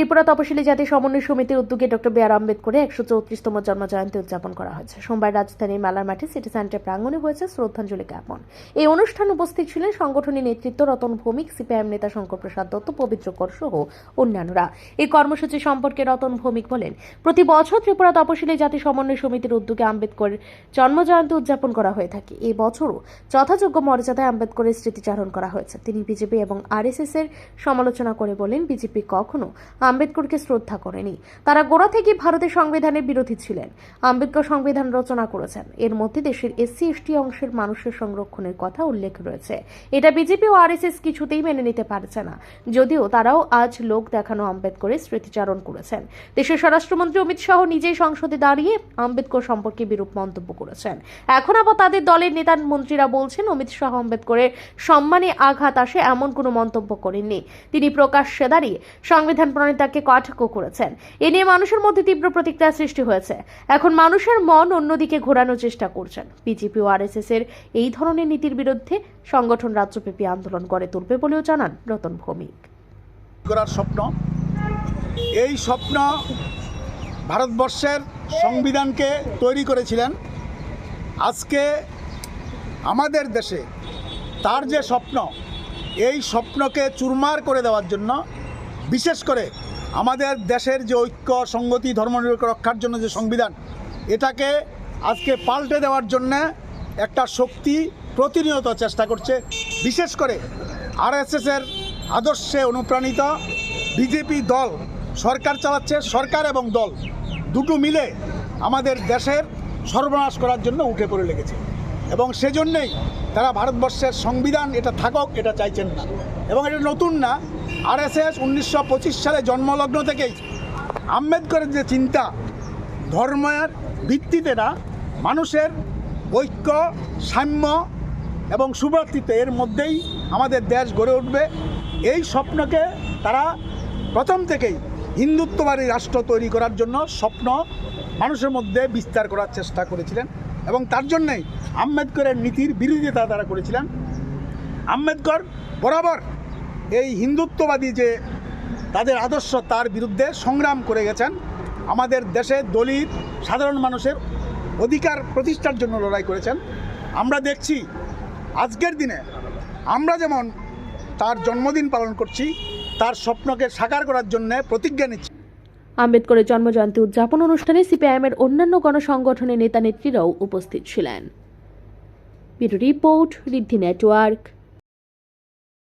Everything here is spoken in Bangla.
ত্রিপুরা তপশিলি জাতি সমন্বয় সমিতির উদ্যোগে ডক্টর বি আর আম্বেদকরের একশো চৌত্রিশতম জন্মজয়ন্তী উদযাপন করা হয়েছে। সোমবার রাজধানীর মেলার মাঠে সিটি সেন্টার প্রাঙ্গণে হয়েছে শ্রদ্ধাঞ্জলি জ্ঞাপন। এই অনুষ্ঠানে উপস্থিত ছিলেন সংগঠনের নেতৃত্ব রতন ভৌমিক, সিপিআইএম নেতা শঙ্কর প্রসাদ দত্ত, পবিত্র কর সহ অন্যান্যরা। এই কর্মসূচি সম্পর্কে রতন ভৌমিক বলেন, প্রতি বছর ত্রিপুরা তপশিলি জাতি সমন্বয় সমিতির উদ্যোগে আম্বেদকর জন্মজয়ন্তী উদযাপন করা হয়ে থাকে। এই বছরও যথাযোগ্য মর্যাদায় আম্বেদকরের স্মৃতিচারণ করা হয়েছে। তিনি বিজেপি এবং আরএসএস এর সমালোচনা করে বলেন, বিজেপি কখনো আম্বেদকরকে শ্রদ্ধা করেনি। তারা গোড়া থেকে ভারতের সংবিধানের বিরোধী ছিলেন। আম্বেদকর সংবিধান রচনা করেছেন। এর মধ্যে দেশের এসসি, এসটি অংশের মানুষের সংরক্ষণের কথা উল্লেখ রয়েছে। এটা বিজেপি ও আরএসএস কিছুতেই মেনে নিতে পারছে না। যদিও তারাও আজ লোক দেখানো আম্বেদকরের স্মৃতিচারণ করেছেন। দেশের স্বরাষ্ট্রমন্ত্রী অমিত শাহ নিজেই সংসদে দাঁড়িয়ে আম্বেদকর সম্পর্কে বিরূপ মন্তব্য করেছেন। এখন আবার তাদের দলের নেতা মন্ত্রীরা বলছেন, অমিত শাহ আম্বেদকরের সম্মানে আঘাত আসে এমন কোনো মন্তব্য করেননি। তিনি প্রকাশ্যে দাঁড়িয়ে সংবিধান প্রণেতাকে কটাক্ষ করেছেন। এ নিয়ে মানুষের মধ্যে তীব্র প্রতিক্রিয়া সৃষ্টি হয়েছে। এখন মানুষের মন অন্যদিকে ঘোরানোর চেষ্টা করছেন। বিজেপি ও আরএসএস এর এই ধরনের নীতির বিরুদ্ধে সংগঠন রাজ্যব্যাপী আন্দোলন গড়ে তুলবে বলেও জানান রতন ভৌমিক। করার স্বপ্ন, এই স্বপ্ন ভারতবর্ষের সংবিধানকে তৈরি করেছিলেন। আজকে আমাদের দেশে তার যে স্বপ্ন, এই স্বপ্নকে চুরমার করে দেওয়ার জন্য বিশেষ করে আমাদের দেশের যে ঐক্য সংগতি ধর্মনিরপেক্ষ রক্ষার জন্য যে সংবিধান, এটাকে আজকে পাল্টে দেওয়ার জন্য একটা শক্তি প্রতিনিয়ত চেষ্টা করছে। বিশেষ করে আরএসএসের আদর্শে অনুপ্রাণিত বিজেপি দল, সরকার চালাচ্ছে, সরকার এবং দল দুটো মিলে আমাদের দেশের সর্বনাশ করার জন্য উঠে পড়ে লেগেছে। এবং সেজন্যেই তারা ভারতবর্ষের সংবিধান এটা থাকক, এটা চাইছেন না। এবং এটা নতুন না আরএসএস উনিশশো পঁচিশ সালে জন্মলগ্ন থেকেই আম্বেদকরের যে চিন্তা ধর্মের ভিত্তিতে না, মানুষের ঐক্য, সাম্য এবং সুভ্রাতৃত্ব এর মধ্যেই আমাদের দেশ গড়ে উঠবে। এই স্বপ্নকে তারা প্রথম থেকেই হিন্দুত্ববাদী রাষ্ট্র তৈরি করার জন্য স্বপ্ন মানুষের মধ্যে বিস্তার করার চেষ্টা করেছিলেন এবং তার জন্যই আম্বেদকরের নীতির বিরোধিতা তারা করেছিলেন। আম্বেদকর বরাবর এই হিন্দুত্ববাদী যে তাদের আদর্শ তার বিরুদ্ধে সংগ্রাম করে গেছেন, আমাদের দেশে দলিত, সাধারণ মানুষের অধিকার প্রতিষ্ঠার জন্য লড়াই করেছেন। আমরা দেখছি আজকের দিনে আমরা যেমন তার জন্মদিন পালন করছি, তার স্বপ্নকে সাকার করার জন্য প্রতিজ্ঞা নিচ্ছি। আম্বেদকরের জন্মজয়ন্তী উদযাপন অনুষ্ঠানে সিপিআইএম এর অন্যান্য গণসংগঠনের নেতা নেত্রীরাও উপস্থিত ছিলেন। Report, Riddhi network.